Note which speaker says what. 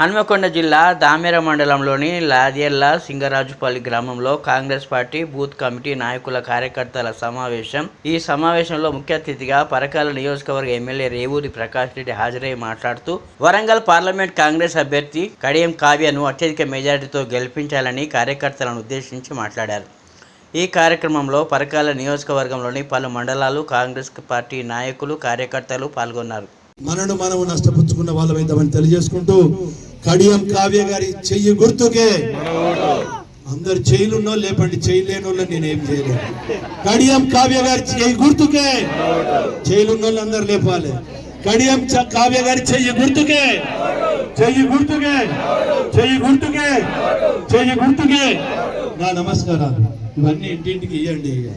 Speaker 1: హన్మకొండ జిల్లా దామెర మండలంలోని లాద్యల్ల సింగరాజుపల్లి గ్రామంలో కాంగ్రెస్ పార్టీ బూత్ కమిటీ నాయకుల కార్యకర్తల సమావేశం. ఈ సమావేశంలో ముఖ్య అతిథిగా పరకాల నియోజకవర్గ ఎమ్మెల్యే రేవూరి ప్రకాష్ రెడ్డి హాజరై మాట్లాడుతూ వరంగల్ పార్లమెంట్ కాంగ్రెస్ అభ్యర్థి కడియం కావ్యను అత్యధిక మెజారిటీతో గెలిపించాలని కార్యకర్తలను ఉద్దేశించి మాట్లాడారు. ఈ కార్యక్రమంలో పరకాల నియోజకవర్గంలోని పలు మండలాలు కాంగ్రెస్ పార్టీ నాయకులు కార్యకర్తలు పాల్గొన్నారు.
Speaker 2: మనను మనము నష్టపుచ్చుకున్న వాళ్ళమైందామని తెలియజేసుకుంటూ కడియం కావ్య గారి చెయ్యి గుర్తుకే. అందరు చేయలున్నో లేపండి చేయలేనోళ్ళు నేనేం చేయలేను. కడియం కావ్య గారి చెయ్యి గుర్తుకే. చేయలున్నోళ్ళు అందరు లేపాలి. కడియం చ- కావ్య గారి చెయ్యి గుర్తుకే. చెయ్యి గుర్తుకే. చెయ్యి గుర్తుకే. చెయ్యి గుర్తుకే. నా నమస్కారాలు. ఇవన్నీ ఇంటింటికి ఇవ్వండి ఇక.